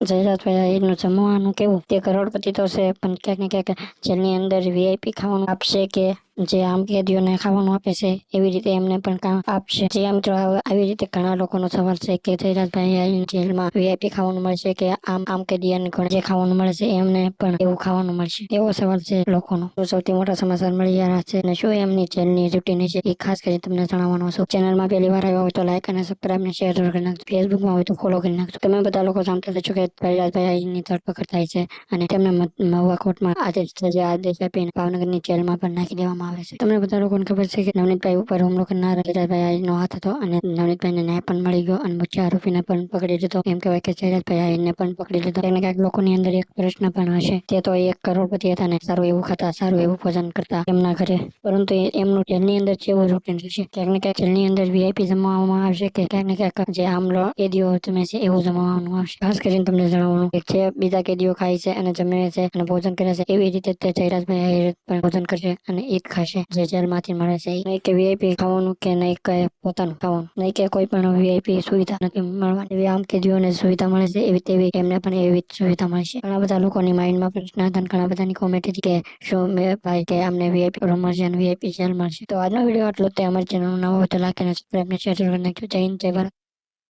જયરાજભાઈ એનું જમવાનું કેવું? તે કરોડપતિ તો છે, પણ ક્યાંક ને ક્યાંક જેલની અંદર વીઆઈપી ખાવાનું આપશે કે જે આમ કેદીઓને ખાવાનું આપે છે, એવી રીતે એમને પણ કામ આપશે. જે તો આવી રીતે ઘણા લોકોનો સવાલ છે કે જયરાજભાઈ અહીં જેલમાં વીઆઈપી ખાવાનું મળશે કે આમ આમ કેદીઓને જે ખાવાનું મળે છે એમને પણ એવું ખાવાનું મળશે? એવો સવાલ છે લોકોનો. સૌથી મોટા સમાચાર મળી રહ્યા છે અને શું એમની જેલની રૂટીન છે એ ખાસ કરી તમને જણાવવાનો છું. ચેનલમાં પહેલી વાર આવ્યા હોય તો લાઈક અને સબસ્ક્રાઈબ ને શેર કરી નાખજો. ફેસબુકમાં હોય તો ફોલો કરી નાખજો. તમે બધા લોકો જાણતા છો કે જયરાજભાઈ અહીંની ધરપકડ થાય છે અને તેમને મહુવા કોર્ટમાં આદેશ સજા આદેશ આપીને ભાવનગરની જેલમાં પણ નાખી દેવામાં આવે છે. તમને બધા લોકોને ખબર છે કે નવનીતભાઈ ઉપર હુમલો કરનાર જયરાજભાઈ આહીરનો હાથ હતો અને નવનીતભાઈને ન્યાય પણ મળી ગયો અને મુખ્ય આરોપીને પણ પકડી લીધો. એમ કહેવાય કે જયરાજભાઈ આહીરને પણ પકડી લીધો. ક્યાંક ને ક્યાંક લોકોની અંદર એક પ્રશ્ન પણ હશે. તે તો એક કરોડપતિ હતા ને સારું એવું ખાતા, સારું એવું ભોજન કરતા એમના ઘરે. પરંતુ એમનું જેલની અંદર કેવું રૂટીન રહેશે ક્યાંક ને ક્યાંક જેલની અંદર વીઆઈપી જમાવવામાં આવશે કે ક્યાંક ને ક્યાંક જે આમલો કેદીઓ જમે છે એવું જમાવવાનું આવશે. ખાસ કરીને તમને જણાવવાનું કે જે બીજા કેદીઓ ખાય છે અને જમે છે અને ભોજન કરે છે એવી રીતે તે જયરાજભાઈ પણ ભોજન કરશે અને એ જ ખાશે. જે જેલમાંથી મળે છે નહીં કે વીઆઈપી ખાવાનું કે નહીં કે પોતાનું ખાવાનું. નહીં કે કોઈ પણ વીઆઈપી સુવિધા નથી મળવાની. એવી આમ કેદીઓને સુવિધા મળે છે, એવી તેવી એમને પણ એવી સુવિધા સુવિધા મળશે ઘણા બધા લોકોની માઇન્ડમાં પ્રશ્ન હતા ઘણા બધાની કોમેન્ટ હતી કે, શું મેં ભાઈ કે અમને વીઆઈપી રૂમ મળશે અને વીઆઈપી જેલ મળશે તો આજનો વીડિયો આટલો તે અમારી ચેનલ નવો હોય તો લાઈક અને સબસ્ક્રાઇબ ને શેર કરી નાખજો જય હિન્દ, જય ભારત.